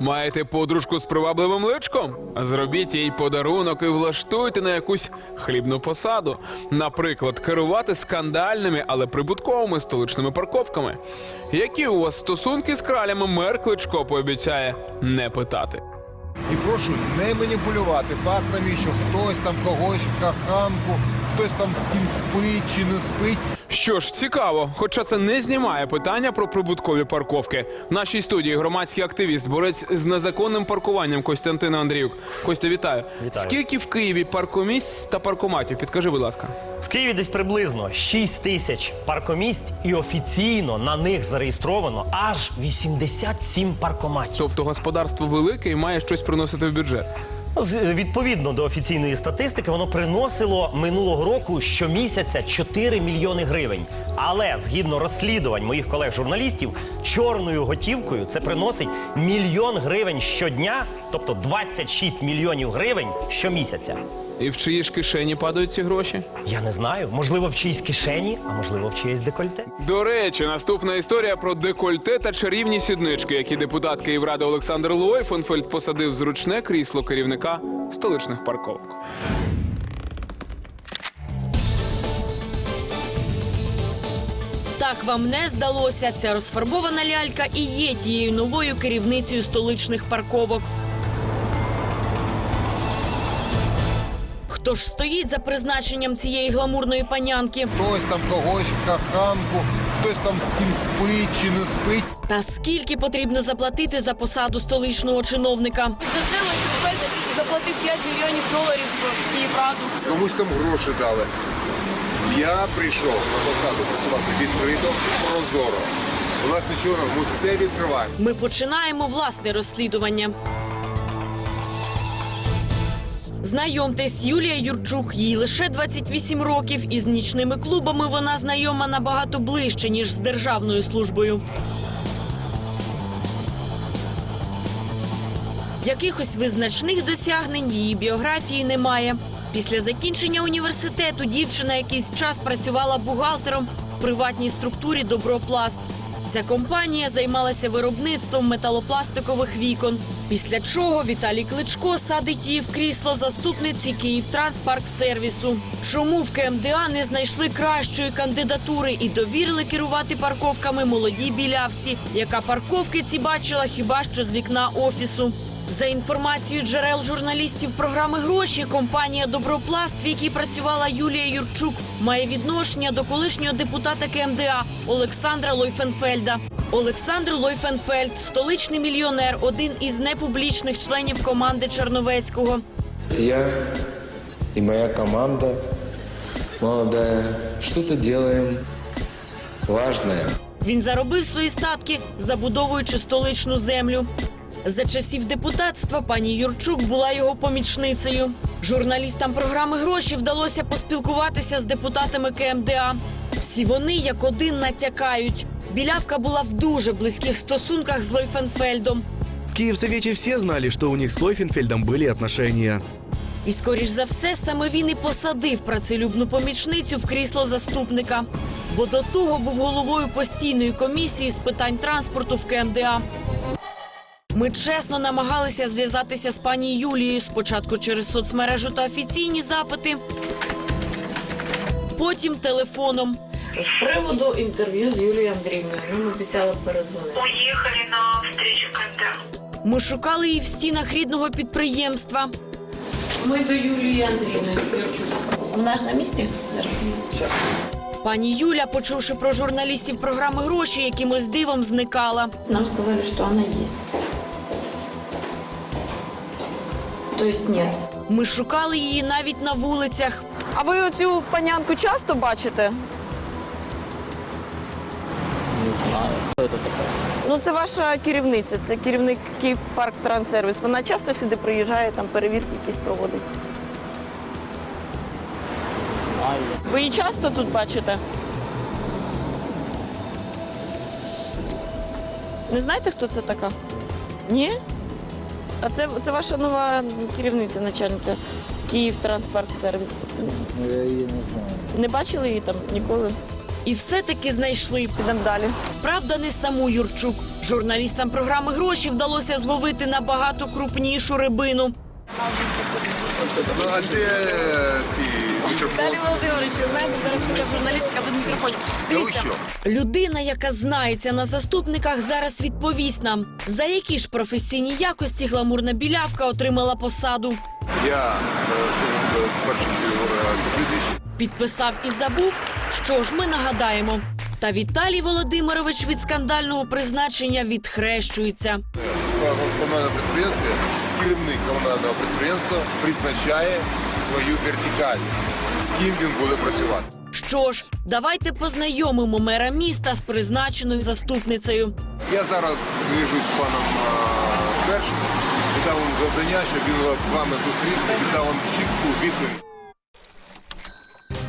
Маєте подружку з привабливим личком? Зробіть їй подарунок і влаштуйте на якусь хлібну посаду. Наприклад, керувати скандальними, але прибутковими столичними парковками. Які у вас стосунки з кралями мер Кличко пообіцяє не питати. І прошу не маніпулювати фактами, що хтось там когось каханку, хтось там з ким спить чи не спить. Що ж, цікаво, хоча це не знімає питання про прибуткові парковки. В нашій студії громадський активіст, борець з незаконним паркуванням Костянтина Андріюк. Костя, вітаю. Вітаю. Скільки в Києві паркомісць та паркоматів? Підкажи, будь ласка. В Києві десь приблизно 6 тисяч паркомісць, і офіційно на них зареєстровано аж 87 паркоматів. Тобто господарство велике і має щось приносити в бюджет. З- Відповідно до офіційної статистики, воно приносило минулого року щомісяця 4 мільйони гривень. Але згідно розслідувань моїх колег-журналістів, чорною готівкою це приносить мільйон гривень щодня, тобто 26 мільйонів гривень щомісяця. І в чиї ж кишені падають ці гроші? Я не знаю, можливо, в чиїсь кишені, а можливо, в чиєсь декольте. До речі, наступна історія про декольте та чарівні сіднички, які депутат Київради Олександр Лойфенфельд посадив в зручне крісло керівника столичних парковок. Так вам не здалося. Ця розфарбована лялька і є тією новою керівницею столичних парковок. Хто ж стоїть за призначенням цієї гламурної панянки? Хтось там когось каханку, хтось там з ким спить чи не спить. Та скільки потрібно заплатити за посаду столичного чиновника? За це Латвійський заплатив 5 мільйонів доларів в Київраду. Комусь там гроші дали. Я прийшов на посаду працювати відкрито, прозоро. У нас нічого, ми все відкриваємо. Ми починаємо власне розслідування. Знайомтесь, Юлія Юрчук. Їй лише 28 років, і з нічними клубами вона знайома набагато ближче, ніж з державною службою. Якихось визначних досягнень її біографії немає. Після закінчення університету дівчина якийсь час працювала бухгалтером в приватній структурі Добропласт. Ця компанія займалася виробництвом металопластикових вікон. Після чого Віталій Кличко садить її в крісло заступниці Київтранспарксервісу. Чому в КМДА не знайшли кращої кандидатури і довірили керувати парковками молодій білявці, яка парковки ці бачила хіба що з вікна офісу. За інформацією джерел журналістів програми гроші, компанія Добропласт, в якій працювала Юлія Юрчук, має відношення до колишнього депутата КМДА Олександра Лойфенфельда. Олександр Лойфенфельд, столичний мільйонер, один із непублічних членів команди Черновецького. Я и моя команда молодая что-то делаем важное. Він заробив свої статки, забудовуючи столичну землю. За часів депутатства пані Юрчук була його помічницею. Журналістам програми гроші вдалося поспілкуватися з депутатами КМДА. Всі вони як один натякають. Білявка була в дуже близьких стосунках з Лойфенфельдом. В Киевсовете все знали, что у них с Лойфенфельдом были отношения. І, скоріш за все, саме він і посадив працелюбну помічницю в крісло заступника. Бо до того був головою постійної комісії з питань транспорту в КМДА. Ми чесно намагалися зв'язатися з пані Юлією спочатку через соцмережу та офіційні запити, потім телефоном. З приводу інтерв'ю з Юлією Андріївною ми обіцяли перезвонити. уехали на встречу КМДА. Ми шукали її в стінах рідного підприємства. Ми до Юлії Андріївни Юрчук. Вона ж на місці зараз. Пані Юля, почувши про журналістів програми гроші, якимось дивом зникала. Нам сказали, що вона є. Тобто ні. Ми шукали її навіть на вулицях. А ви оцю панянку часто бачите? Не знаю, хто це така. Ну, це ваша керівниця, це керівник Київпарк Транссервіс. Вона часто сюди приїжджає, там перевірки якісь проводить. Ви її часто тут бачите? Не знаєте, хто це така? Ні? А це, це ваша нова керівниця, начальниця Київ Транспарк Сервіс. Ну, Я її не знаю. Не бачили її там ніколи? І все-таки знайшли. Підемо далі. Правда, не саму Юрчук. Журналістам програми гроші вдалося зловити набагато крупнішу рибину. Ну, а де ці мікрофони? Володимирович, ви знаєте, зараз така журналістка без мікрофонів. Та ви що? Людина, яка знається на заступниках, зараз відповість нам, за які ж професійні якості гламурна білявка отримала посаду. Я е, це е, перше, що е, це прізвище. Підписав і забув. Що ж, ми нагадаємо. Та Віталій Володимирович від скандального призначення відхрещується. Е, Комунальне підприємство, керівник комунального підприємства призначає свою вертикаль, з ким він буде працювати. Що ж, давайте познайомимо мера міста з призначеною заступницею. Я зараз зв'яжусь з паном Першим, віддав вам завдання, щоб він з вами зустрівся, віддав вам чітку відповідь.